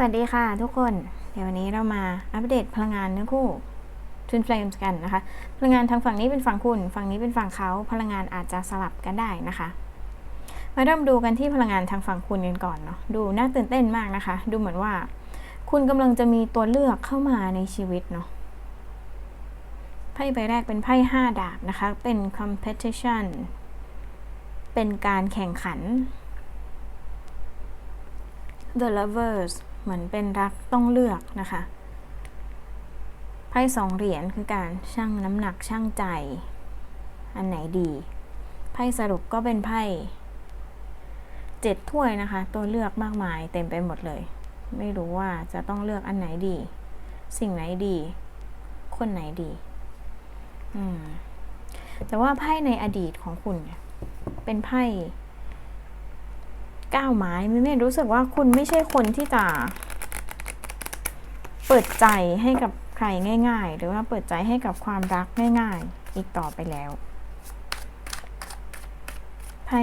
สวัสดีค่ะทุกคน เดี๋ยววันนี้เรามาอัปเดตพลังงานเนื้อคู่ Twin Flames กันนะคะ พลังงานทางฝั่งนี้เป็นฝั่งคุณ ฝั่งนี้เป็นฝั่งเขาพลังงานอาจจะสลับกันได้นะคะ มาเริ่มดูกันที่พลังงานทางฝั่งคุณกันก่อนเนาะดูน่าตื่นเต้นมากนะคะ ดูเหมือนว่า คุณกำลังจะมีตัวเลือกเข้ามาในชีวิตเนาะไพ่ใบแรกเป็นไพ่ห้าดาบนะคะ เป็น competition เป็นการแข่งขัน The Lovers เหมือนเป็นรักต้องเลือกนะคะไพ่สองเหรียญคือการชั่งน้ำหนักชั่งใจ อันไหนดีไพ่สรุปก็เป็นไพ่เจ็ดถ้วยนะคะ ตัวเลือกมากมายเต็มไปหมดเลย ไม่รู้ว่าจะต้องเลือกอันไหนดี สิ่งไหนดี คนไหนดี อืมแต่ว่าไพ่ในอดีตของคุณเนี่ยเป็นไพ่ ก้าวไม้ไม่ไม่รู้สึกว่าคุณไม่ใช่คนที่จะ เปิดใจให้กับใครง่าย ๆ หรือว่าเปิดใจให้กับความรักง่าย ๆ อีกต่อไปแล้วไพ่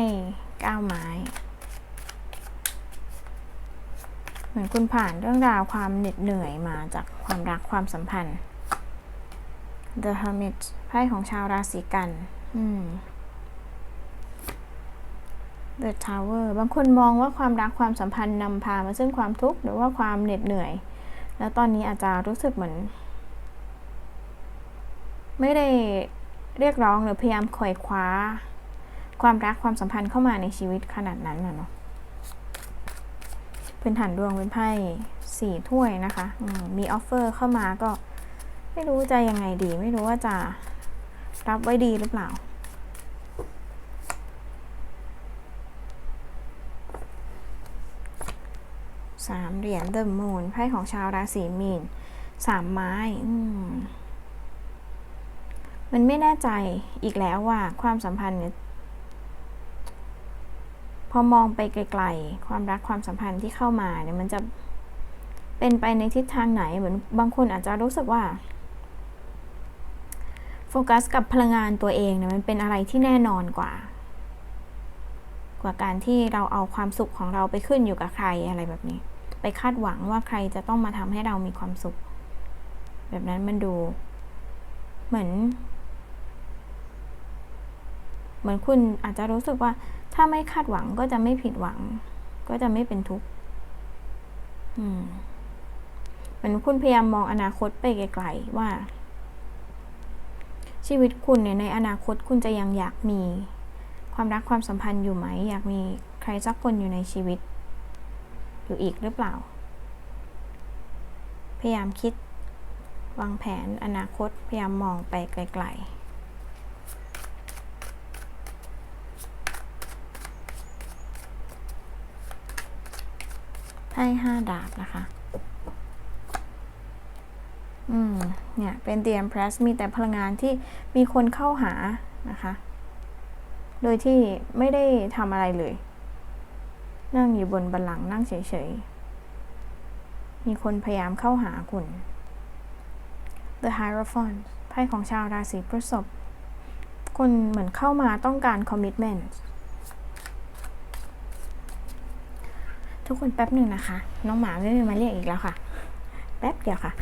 ก้าวไม้ เหมือนคุณผ่านเรื่องราวความเหน็ดเหนื่อยมาจากความรักความสัมพันธ์ The Hermit ไพ่ของชาวราศีกัน อืม The Tower บางคนมองว่าความรักความสัมพันธ์นำพามาซึ่งความทุกข์หรือว่าความเหน็ดเหนื่อย แล้วตอนนี้อาจจะรู้สึกเหมือน ไม่ได้เรียกร้องหรือพยายามขวอยคว้า ความรักความสัมพันธ์เข้ามาในชีวิตขนาดนั้นนะเนาะพื้นฐานดวงเป็นไพ่สี่ถ้วยนะคะมีออฟเฟอร์เข้ามาก็ไม่รู้จะยังไงดี ไม่รู้ว่าจะรับไว้ดีหรือเปล่า สามเหรียญเดอะมูนไพ่ของชาวราศีมีนสามไม้มันไม่แน่ใจอีกแล้วว่าความสัมพันธ์เนี่ยพอมองไปไกลๆ ความรักความสัมพันธ์ที่เข้ามาเนี่ยมันจะเป็นไปในทิศทางไหนเหมือนบางคนอาจจะรู้สึกว่าโฟกัสกับพลังงานตัวเองเนี่ยมันเป็นอะไรที่แน่นอนกว่า กว่าการที่เราเอาความสุขของเราไปขึ้นอยู่กับใครอะไรแบบนี้ ไปคาดหวังว่าใครจะต้องมาทำให้เรามีความสุข แบบนั้นมันดู เหมือน เหมือนคุณอาจจะรู้สึกว่า ถ้าไม่คาดหวังก็จะไม่ผิดหวัง ก็จะไม่เป็นทุกข์เหมือนคุณพยายามมองอนาคตไปไกลๆว่า ชีวิตคุณเนี่ยในอนาคตคุณจะยังอยากมี ความรักความสัมพันธ์อยู่ไหม อยากมีใครสักคนอยู่ในชีวิต อยู่อีกหรือเปล่า พยายามคิดวางแผนอนาคต พยายามมองไปไกล ๆไพ่ห้าดาบนะคะ อืม เนี่ย เป็นเตียมเพรสมีแต่พลังงานที่มีคนเข้าหานะคะ โดยที่ไม่ได้ทำอะไรเลย นั่งอยู่บนบัลลังก์นั่งเฉยๆ มีคนพยายามเข้าหาคุณ The Hierophant ไพ่ของชาวราศีพฤษภคนเหมือนเข้ามาต้องการ commitment ทุกคนแป๊บหนึ่งนะคะ น้องหมาไม่มีมาเรียกอีกแล้วค่ะ แป๊บเดียวค่ะ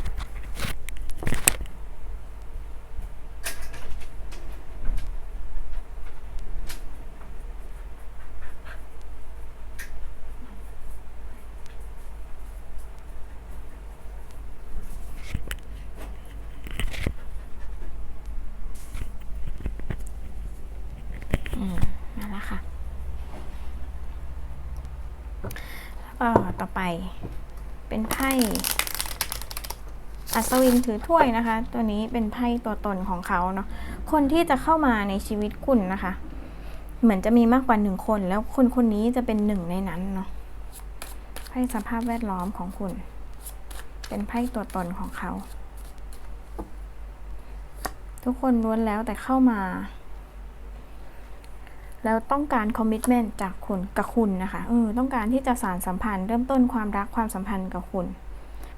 มาแล้วค่ะแล้วก็ต่อไปเป็นไพ่ อัศวินถือถ้วยนะคะ ตัวนี้เป็นไพ่ตัวตนของเขาเนาะคนที่จะเข้ามาในชีวิตคุณนะคะ เหมือนจะมีมากกว่าหนึ่งคน แล้วคนคนนี้จะเป็นหนึ่งในนั้นเนาะไพ่สภาพแวดล้อมของคุณ เป็นไพ่ตัวตนของเขา ทุกคนล้วนแล้วแต่เข้ามาแล้วต้องการคอมมิชเมนต์จากคุณกับคุณนะคะเออต้องการที่จะสารสัมพันธ์ เริ่มต้นความรักความสัมพันธ์กับคุณ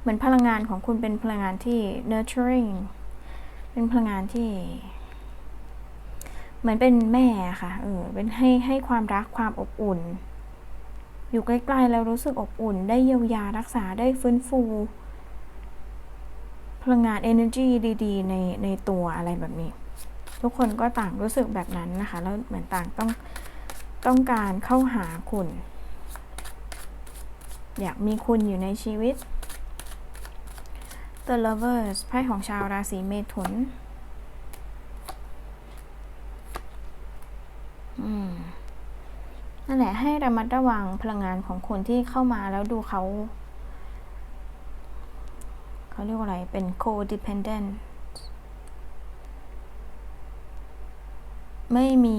เหมือนพลังงานของคุณเป็นพลังงานที่ nurturing เป็นพลังงานที่ เหมือนเป็นแม่ค่ะ เออ เป็นให้ให้ความรักความอบอุ่น อยู่ใกล้ๆแล้วรู้สึกอบอุ่น ได้เยียวยารักษาได้ฟื้นฟู พลังงาน energy ดี ๆ ในในตัวอะไรแบบนี้ ทุกคนก็ต่างรู้สึกแบบนั้นนะคะ แล้วเหมือนต่างต้องต้องการเข้าหาคุณ อยากมีคุณอยู่ในชีวิต The Lovers ไพ่ของชาวราศีเมถุน อืม นั่นแหละให้ระมัดระวังพลังงานของคนที่เข้ามาแล้วดูเขา เขาเรียกว่าอะไร เป็น codependent ไม่มี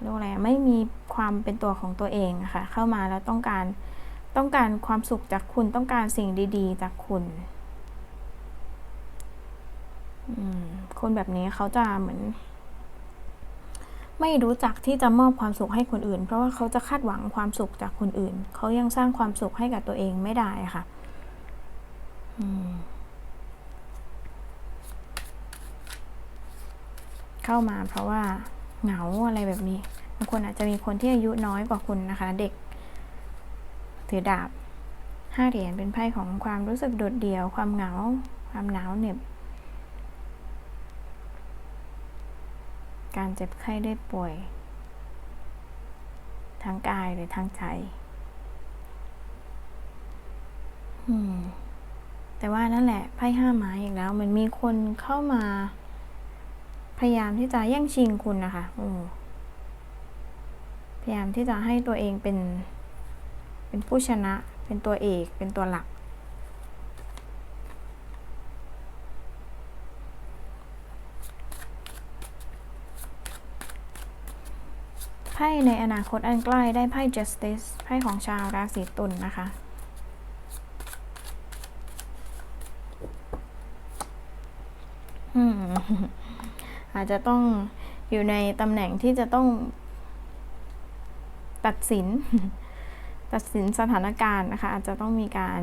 เรียกว่าอะไร ไม่มีความเป็นตัวของตัวเองค่ะ เข้ามาแล้วต้องการ ต้องการความสุขจากคุณต้องการสิ่งดีๆ จากคุณคนแบบนี้เขาจะเหมือน ไม่รู้จักที่จะมอบความสุขให้คนอื่น เพราะว่าเขาจะคาดหวังความสุขจากคนอื่น เขายังสร้างความสุขให้กับตัวเองไม่ได้ค่ะเข้ามาเพราะว่าเหงาอะไรแบบนี้บางคนอาจจะมีคนที่อายุน้อยกว่าคุณนะคะ เด็ก ถือดาบห้าเหรียญเป็นไพ่ของความรู้สึกโดดเดี่ยว ความเหงา ความหนาวเหน็บ การเจ็บไข้ได้ป่วย ทางกายหรือทางใจแต่ว่านั่นแหละไพ่ห้าไม้อีกแล้วมันมีคนเข้ามา พยายามที่จะแย่งชิงคุณนะคะพยายามที่จะให้ตัวเองเป็น เป็นผู้ชนะ เป็นตัวเอก เป็นตัวหลัก ไพ่ในอนาคตอันใกล้ได้ไพ่ justice ไพ่ของชาวราศีตุลนนะคะอืมอาจจะต้องอยู่ในตำแหน่งที่จะต้องตัดสิน ตัดสินสถานการณ์นะคะอาจจะต้องมีการ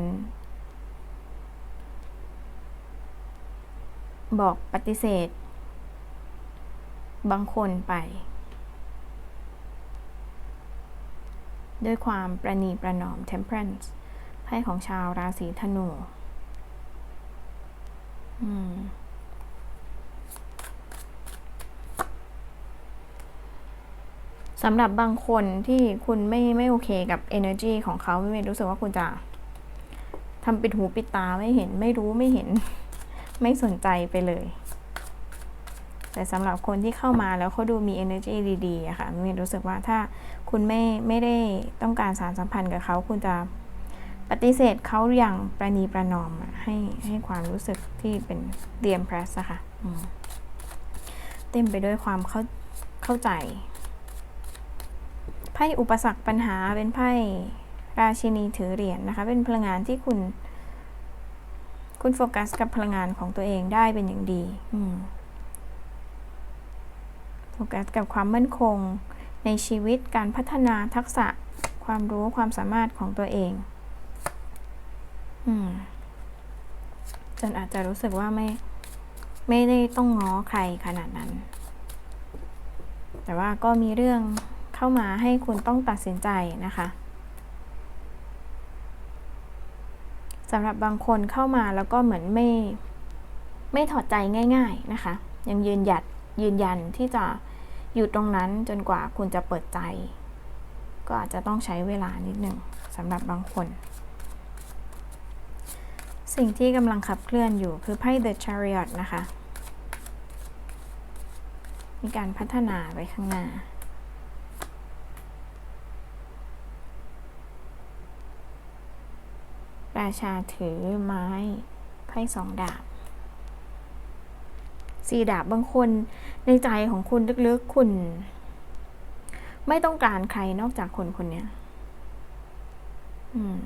บอกปฏิเสธ บางคนไป ด้วยความประนีประนอม temperance ไพ่ของชาวราศีธนู อืม สำหรับบางคนที่คุณไม่ไม่โอเคกับ energy ของเขาไม่รู้สึกว่าคุณจะทำปิดหูปิดตาไม่เห็น ไม่รู้ไม่เห็น ไม่สนใจไปเลย แต่สำหรับคนที่เข้ามาแล้วเขาดูมี energy ดีๆอะค่ะมีรู้สึกว่าถ้าคุณไม่ไม่ได้ต้องการสารสัมพันธ์กับเขาคุณจะปฏิเสธเขาอย่างประนีประนอมให้ให้ความรู้สึกที่เป็นเดียมเพรสอะค่ะเต็มไปด้วยความเข้าเข้าใจ ไพ่อุปสรรคปัญหาเป็นไพ่ราชินีถือเหรียญนนะคะ เป็นพลังงานที่คุณ คุณโฟกัสกับพลังงานของตัวเองได้เป็นอย่างดีโฟกัสกับความมั่นคงในชีวิตการพัฒนาทักษะความรู้ความสามารถของตัวเองอจนอาจจะรู้สึกว่าไม่ไม่ได้ต้องง้อใครขนาดนั้น แต่ว่าก็มีเรื่อง เข้ามาให้คุณต้องตัดสินใจนะคะสำหรับบางคนเข้ามาแล้วก็เหมือนไม่ไม่ถอดใจง่าย ๆนะคะ ยังยืนหยัดยืนยันที่จะอยู่ตรงนั้นจนกว่าคุณจะเปิดใจ ก็อาจจะต้องใช้เวลานิดหนึ่งสำหรับบางคน สิ่งที่กำลังขับเคลื่อนอยู่คือไพ่ The Chariot นะคะ มีการพัฒนาไปข้างหน้า ราชาถือไม้ไพ่สองดาบสี่ดาบบางคนในใจของคุณลึกๆคุณ ไม่ต้องการใครนอกจากคนคนนี้อืม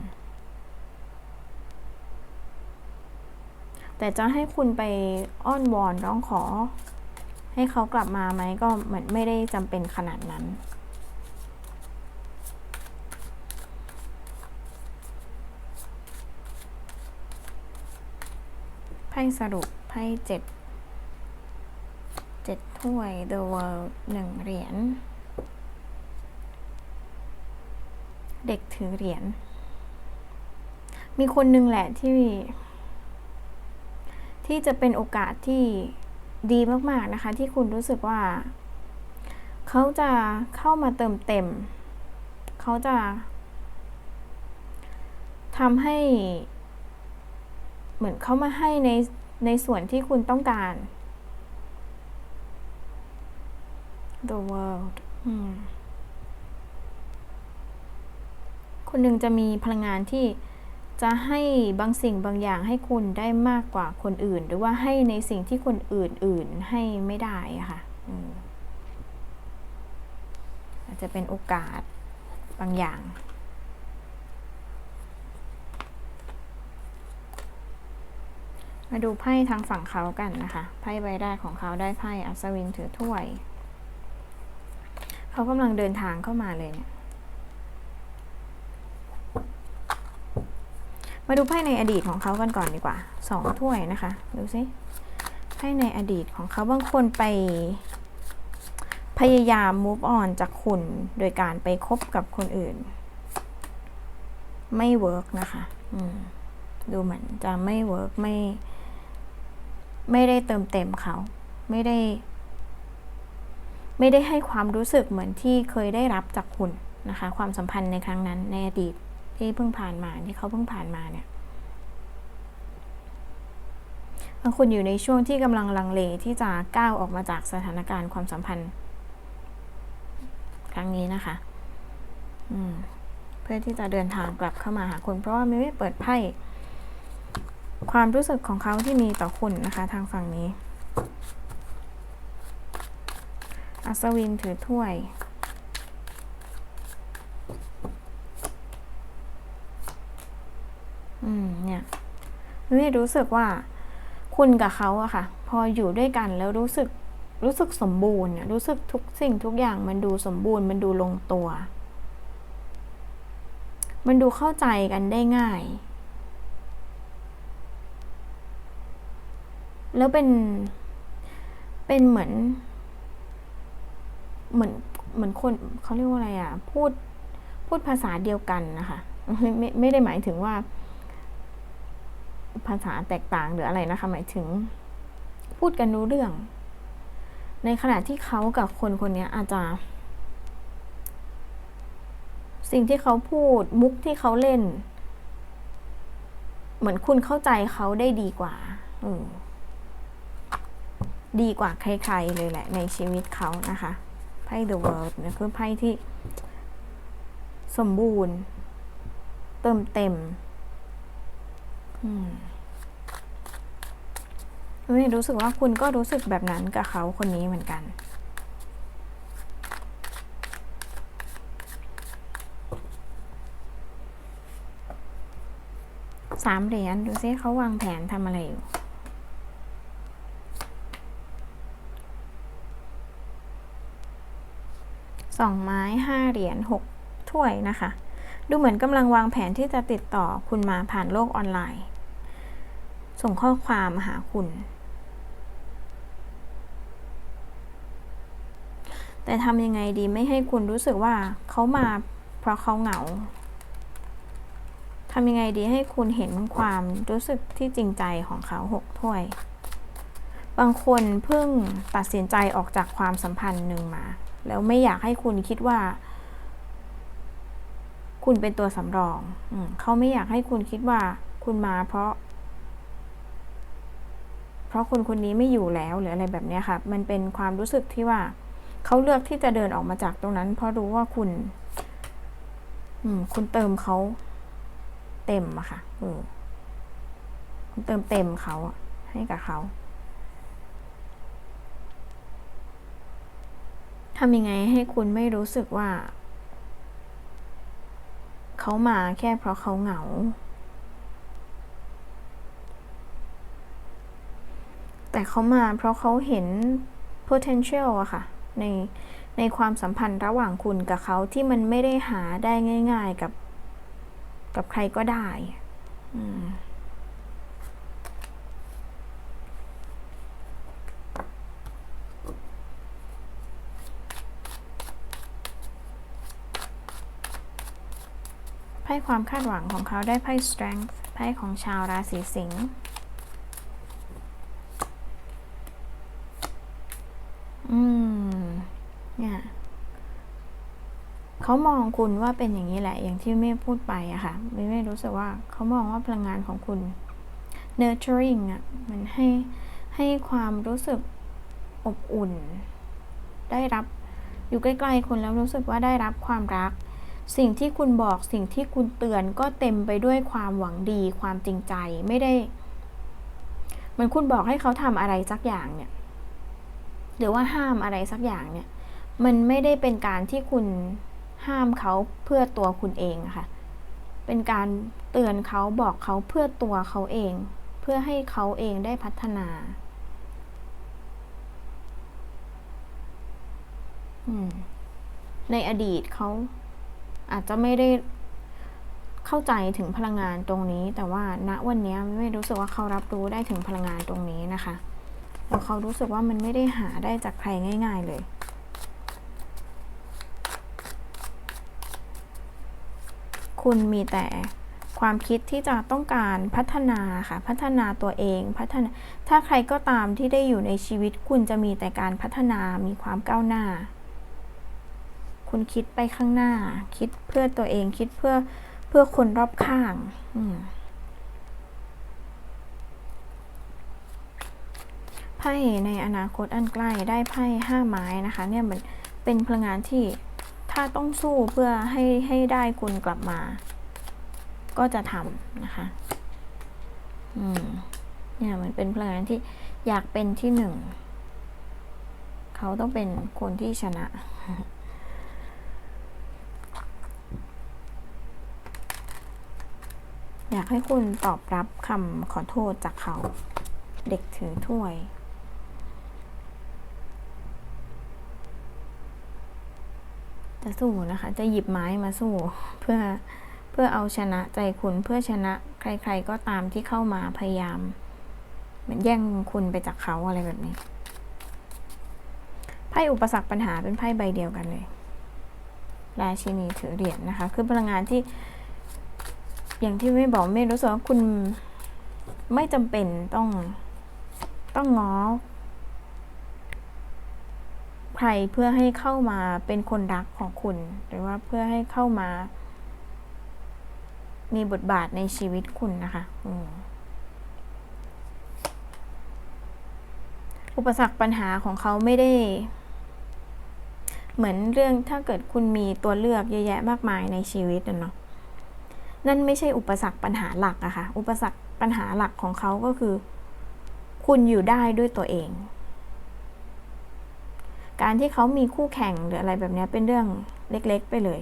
แต่จะให้คุณไปอ้อนวอนร้องขอ ให้เขากลับมาไหมก็เหมือนไม่ได้จำเป็นขนาดนั้น ไพ่สรุปไพ่เจ็ดเจ็ดถ้วย The World หนึ่งเหรียญ เด็กถือเหรียญ มีคนหนึ่งแหละที่ ที่จะเป็นโอกาสที่ดีมากๆนะคะ ที่คุณรู้สึกว่า เขาจะเข้ามาเติมเต็ม เขาจะทำให้ เหมือนเขามาให้ในในส่วนที่คุณต้องการ the world คนหนึ่งจะมีพลังงานที่จะให้บางสิ่งบางอย่างให้คุณได้มากกว่าคนอื่น หรือว่าให้ในสิ่งที่คนอื่นๆให้ไม่ได้ะค่ะออาจจะเป็นโอกาสบางอย่าง มาดูไพ่ทางฝั่งเขากันนะคะ ไพ่ใบแรกของเขาได้ไพ่อัศวินถือถ้วย เขากำลังเดินทางเข้ามาเลยเนี่ย มาดูไพ่ในอดีตของเขากันก่อนดีกว่า สองถ้วยนะคะ ดูสิ ไพ่ในอดีตของเขาบางคนไปพยายาม move on จากคุณโดยการไปคบกับคนอื่น ไม่เวิร์กนะคะ ดูเหมือนจะไม่เวิร์กไม่ ไม่ได้เติมเต็มเขา ไม่ได้ ไม่ได้ให้ความรู้สึกเหมือนที่เคยได้รับจากคุณนะคะ ความสัมพันธ์ในครั้งนั้นในอดีตที่เพิ่งผ่านมาที่เขาเพิ่งผ่านมาเนี่ยบางคนอยู่ในช่วงที่กำลังลังเลที่จะก้าวออกมาจากสถานการณ์ความสัมพันธ์ ครั้งนี้นะคะอืมเพื่อที่จะเดินทางกลับเข้ามาหาคุณเพราะว่าไม่ได้เปิดไพ่ ความรู้สึกของเขาที่มีต่อคุณนะคะทางฝั่งนี้ อัศวินถือถ้วย อืมเนี่ยนี่รู้สึกว่าคุณกับเขาอะค่ะ พออยู่ด้วยกันแล้วรู้สึกรู้สึกสมบูรณ์รู้สึกทุกสิ่งทุกอย่างมันดูสมบูรณ์มันดูลงตัว มันดูเข้าใจกันได้ง่าย แล้วเป็น เป็นเหมือน เหมือน เหมือนคนเขาเรียกว่าอะไรอะพูด พูดภาษาเดียวกันนะคะ ไม่ ไม่ได้หมายถึงว่า ภาษาแตกต่างหรืออะไรนะคะ หมายถึง พูดกันรู้เรื่อง ในขณะที่เขากับคนคนนี้อาจจะ สิ่งที่เขาพูด มุกที่เขาเล่น เหมือนคุณเข้าใจเขาได้ดีกว่า อือ ดีกว่าใครๆเลยแหละในชีวิตเขานะคะไพ่ The World เนี่ยคือไพ่ที่ สมบูรณ์ เติมเต็มอืมรู้สึกว่าคุณก็รู้สึกแบบนั้นกับเขาคนนี้เหมือนกัน สามเหรียญดูซิเขาวางแผนทำอะไรอยู่ สองไม้ห้าเหรียญหกถ้วยนะคะ ดูเหมือนกำลังวางแผนที่จะติดต่อคุณมาผ่านโลกออนไลน์ ส่งข้อความหาคุณ แต่ทำยังไงดีไม่ให้คุณรู้สึกว่าเขามาเพราะเขาเหงาทำยังไงดีให้คุณเห็นความรู้สึกที่จริงใจของเขาหกถ้วย บางคนเพิ่งตัดสินใจออกจากความสัมพันธ์หนึ่งมา แล้วไม่อยากให้คุณคิดว่า คุณเป็นตัวสำรองอเขาไม่อยากให้คุณคิดว่า คุณมาเพราะ เพราะคนคนนี้ไม่อยู่แล้วหรืออะไรแบบนี้ค่ะ มันเป็นความรู้สึกที่ว่า เขาเลือกที่จะเดินออกมาจากตรงนั้น เพราะรู้ว่าคุณ อืม คุณเติมเขาเต็มอะค่ะคุณเติมเต็มเขาให้กับเขา ทำยังไงให้คุณไม่รู้สึกว่า เขามาแค่เพราะเขาเหงา แต่เขามาเพราะเขาเห็น potential อะค่ะ ในในความสัมพันธ์ระหว่างคุณกับเขาที่มันไม่ได้หาได้ง่าย ๆกับ กับใครก็ได้ อืม พ่ความคาดหวังของเขาได้ไพ่ strength ไพ่ของชาวราศีสิงห์อืมเนี่ยเขามองคุณว่าเป็นอย่างนี้แหละ อย่างที่แม่พูดไปอะค่ะไม่ไม่รู้สึกว่าเขามองว่าพลังงานของคุณ nurturing อะมันให้ให้ความรู้สึกอบอุ่น ได้รับอยู่ใกล้ๆคุณแล้วรู้สึกว่าได้รับความรัก สิ่งที่คุณบอกสิ่งที่คุณเตือนก็เต็มไปด้วยความหวังดี ความจริงใจไม่ได้เหมือนคุณบอกให้เขาทำอะไรสักอย่างเนี่ย หรือว่าห้ามอะไรสักอย่างเนี่ย มันไม่ได้เป็นการที่คุณห้ามเขาเพื่อตัวคุณเองอะค่ะ เป็นการเตือนเขาบอกเขาเพื่อตัวเขาเอง เพื่อให้เขาเองได้พัฒนาในอดีตเขา อาจจะไม่ได้เข้าใจถึงพลังงานตรงนี้ แต่ว่าณวันนี้ไม่รู้สึกว่าเขารับรู้ได้ถึงพลังงานตรงนี้นะคะแล้วเขารู้สึกว่ามันไม่ได้หาได้จากใครง่าย ๆ เลย คุณมีแต่ความคิดที่จะต้องการพัฒนาค่ะ พัฒนาตัวเองพัฒนาถ้าใครก็ตามที่ได้อยู่ในชีวิตคุณจะมีแต่การพัฒนามีความก้าวหน้า คุณคิดไปข้างหน้า คิดเพื่อตัวเองคิดเพื่อเพื่อคนรอบข้างไพ่ในอนาคตอันใกล้ได้ไพ่ห้าไม้นะคะ เนี่ยมันเป็นพลังงานที่ถ้าต้องสู้เพื่อให้ให้ได้คุณกลับมา ก็จะทำนะคะ อืม เนี่ยมันเป็นพลังงานที่อยากเป็นที่หนึ่ง เขาต้องเป็นคนที่ชนะ อยากให้คุณตอบรับคำขอโทษจากเขา เด็กถือถ้วย จะสู้นะคะ จะหยิบไม้มาสู้เพื่อเพื่อเอาชนะใจคุณเพื่อชนะใคร ๆ ก็ตามที่เข้ามาพยายาม เหมือนแย่งคุณไปจากเขาอะไรแบบนี้ไพ่อุปสรรคปัญหาเป็นไพ่ใบเดียวกันเลย ราชินีถือเหรียญนนะคะ คือพลังงานที่ อย่างที่ไม่บอกไม่รู้สึกว่าคุณไม่จำเป็นต้องต้องง้อใครเพื่อให้เข้ามาเป็นคนรักของคุณ หรือว่าเพื่อให้เข้ามา มีบทบาทในชีวิตคุณนะคะอุปสรรคปัญหาของเขาไม่ได้ เหมือนเรื่องถ้าเกิดคุณมีตัวเลือกเยอะแยะมากมายในชีวิตเนาะ นั่นไม่ใช่อุปสรรคปัญหาหลักอะคะ่ะ อุปสรรคปัญหาหลักของเขาก็คือ คุณอยู่ได้ด้วยตัวเอง การที่เขามีคู่แข่งหรืออะไรแบบนี้เป็นเรื่องเล็กๆไปเลย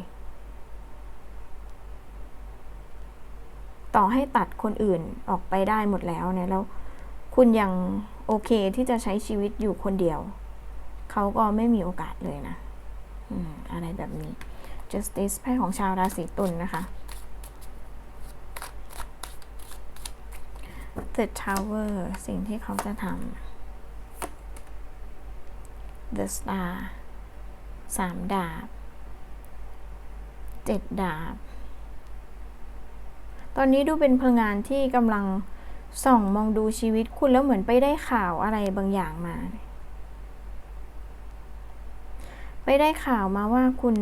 ต่อให้ตัดคนอื่นออกไปได้หมดแล้วเนี่ยแล้วคุณยังโอเคที่จะใช้ชีวิตอยู่คนเดียว เขาก็ไม่มีโอกาสเลยนะอืมอะไรแบบนี้ justice ไพ่ของชาวราศีตุลนนะคะ the tower สิ่งที่เขาจะทำ the star สามดาบเจ็ดดาบ ตอนนี้ดูเป็นพลังงานที่กำลังส่องมองดูชีวิตคุณแล้วเหมือนไปได้ข่าวอะไรบางอย่างมา ไปได้ข่าวมาว่าคุณ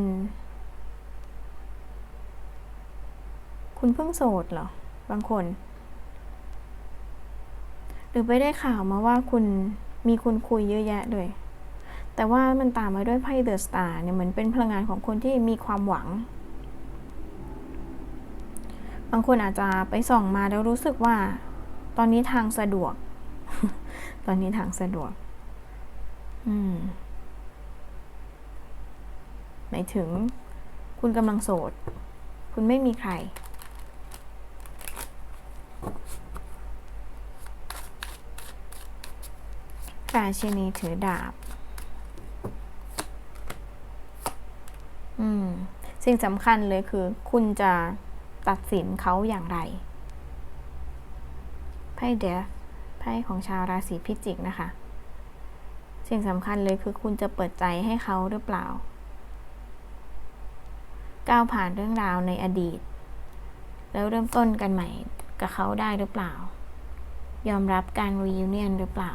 คุณเพิ่งโสดเหรอ บางคน หรือไปได้ข่าวมาว่าคุณมีคนคุยเยอะแยะเลย แต่ว่ามันตามมาด้วยไพ่เดอะสตาร์เนี่ยเหมือนเป็นพลังงานของคนที่มีความหวัง บางคนอาจจะไปส่องมาแล้วรู้สึกว่า ตอนนี้ทางสะดวก ตอนนี้ทางสะดวก อืมหมายถึงคุณกำลังโสด คุณไม่มีใคร ราชินีถือดาบ อืม สิ่งสำคัญเลยคือ คุณจะตัดสินเขาอย่างไร ไพ่เดียไพ่ของชาวราศีพิจิกนะคะ สิ่งสำคัญเลยคือคุณจะเปิดใจให้เขาหรือเปล่า ก้าวผ่านเรื่องราวในอดีต แล้วเริ่มต้นกันใหม่กับเขาได้หรือเปล่า ยอมรับการ reunion หรือเปล่า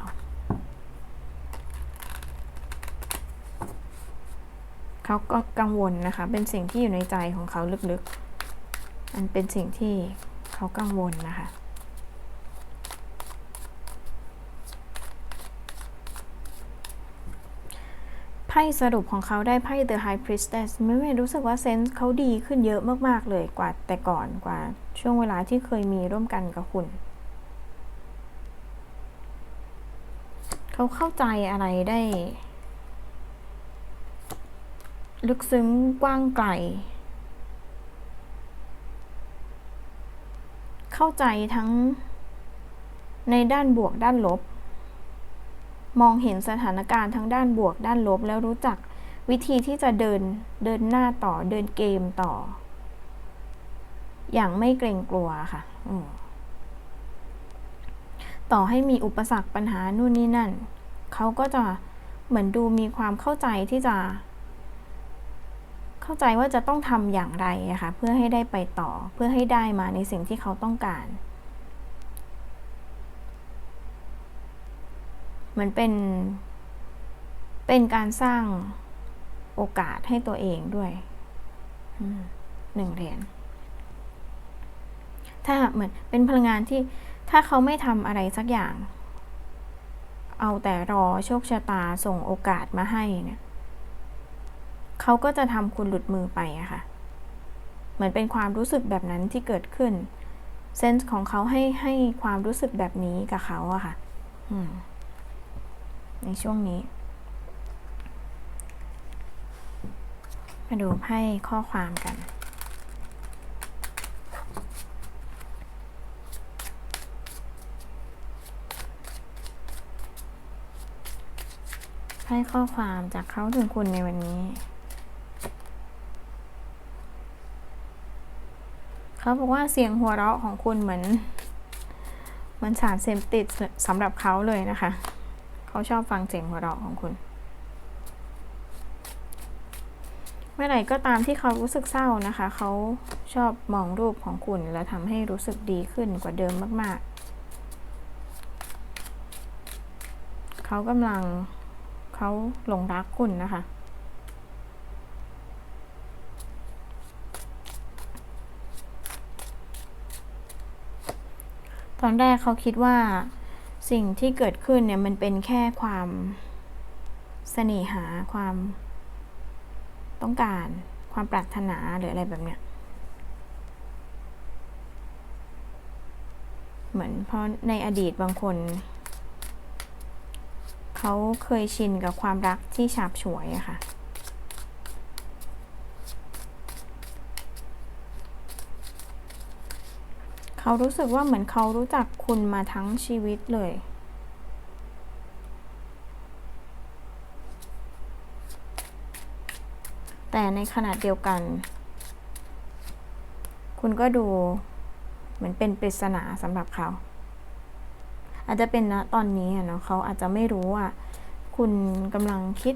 เขาก็กังวลนะคะ เป็นสิ่งที่อยู่ในใจของเขาลึกๆ มันเป็นสิ่งที่เขากังวลนะคะ ไพ่สรุปของเขาได้ไพ่ The High Priestess ไม่ไม่รู้สึกว่าเซนส์เขาดีขึ้นเยอะมากๆเลยกว่าแต่ก่อนกว่าช่วงเวลาที่เคยมีร่วมกันกับคุณเขาเข้าใจอะไรได้ ลึกซึ้งกว้างไกล เข้าใจทั้งในด้านบวกด้านลบ มองเห็นสถานการณ์ทั้งด้านบวกด้านลบ แล้วรู้จักวิธีที่จะเดินเดินหน้าต่อเดินเกมต่อ อย่างไม่เกรงกลัวค่ะต่อให้มีอุปสรรคปัญหานู่นนี่นั่น เขาก็จะเหมือนดูมีความเข้าใจที่จะ เข้าใจว่าจะต้องทำอย่างไรอะคะเพื่อให้ได้ไปต่อเพื่อให้ได้มาในสิ่งที่เขาต้องการเหมือนเป็น เป็นการสร้างโอกาสให้ตัวเองด้วยหนึ่งเหรียญถ้าเหมือนเป็นพลังงานที่ถ้าเขาไม่ทำอะไรสักอย่าง เอาแต่รอโชคชะตาส่งโอกาสมาให้เนี่ย เขาก็จะทำคุณหลุดมือไปอะค่ะ เหมือนเป็นความรู้สึกแบบนั้นที่เกิดขึ้น เซนส์ของเขาให้ให้ความรู้สึกแบบนี้กับเขาอะค่ะในช่วงนี้ มาดูไพ่ข้อความกันไพ่ข้อความจากเขาถึงคุณในวันนี้ เขาบอกว่าเสียงหัวเราะของคุณเหมือนเหมือนสารเสพติดสำหรับเขาเลยนะคะ เขาชอบฟังเสียงหัวเราะของคุณ เมื่อไหร่ก็ตามที่เขารู้สึกเศร้านะคะ เขาชอบมองรูปของคุณแล้วทำให้รู้สึกดีขึ้นกว่าเดิมมาก ๆ เขากำลังเขาหลงรักคุณนะคะ ตอนแรกเขาคิดว่าสิ่งที่เกิดขึ้นเนี่ยมันเป็นแค่ความเสน่หาความต้องการความปรารถนาหรืออะไรแบบเนี้ยเหมือนเพราะในอดีตบางคน เขาเคยชินกับความรักที่ฉาบฉวยอะค่ะ เขารู้สึกว่าเหมือนเขารู้จักคุณมาทั้งชีวิตเลย แต่ในขณะเดียวกัน คุณก็ดูเหมือนเป็นปริศนาสำหรับเขา อาจจะเป็นณตอนนี้เนาะเขาอาจจะไม่รู้ว่า คุณกำลังคิด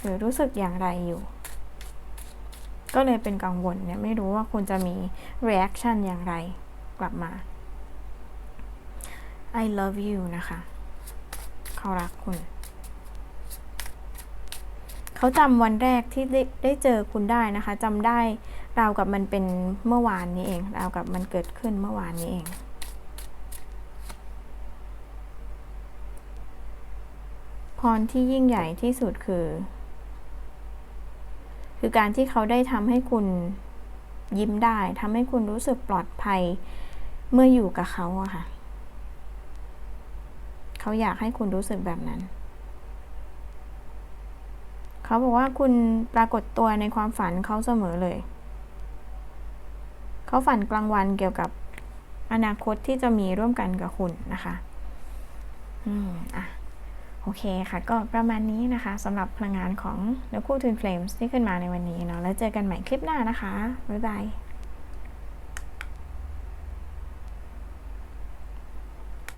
หรือรู้สึกอย่างไรอยู่ก็เลยเป็นกังวลเนี่ยไม่รู้ว่าคุณจะมี reaction อย่างไร กลับมา I love you นะคะ เขารักคุณ เขาจำวันแรกที่ได้ได้เจอคุณได้นะคะจำได้ราวกับมันเป็นเมื่อวานนี้เองราวกับมันเกิดขึ้นเมื่อวานนี้เองพรที่ยิ่งใหญ่ที่สุดคือ คือการที่เขาได้ทำให้คุณยิ้มได้ทำให้คุณรู้สึกปลอดภัย เมื่ออยู่กับเขาอะค่ะ เขาอยากให้คุณรู้สึกแบบนั้น เขาบอกว่าคุณปรากฏตัวในความฝันเขาเสมอเลย เขาฝันกลางวันเกี่ยวกับอนาคตที่จะมีร่วมกันกับคุณนะคะ อืม อะ โอเคค่ะ ก็ประมาณนี้นะคะสำหรับพลังงานของเนื้อคู่ Twin Flames ที่ขึ้นมาในวันนี้เนาะ แล้วเจอกันใหม่คลิปหน้านะคะ บ๊ายบาย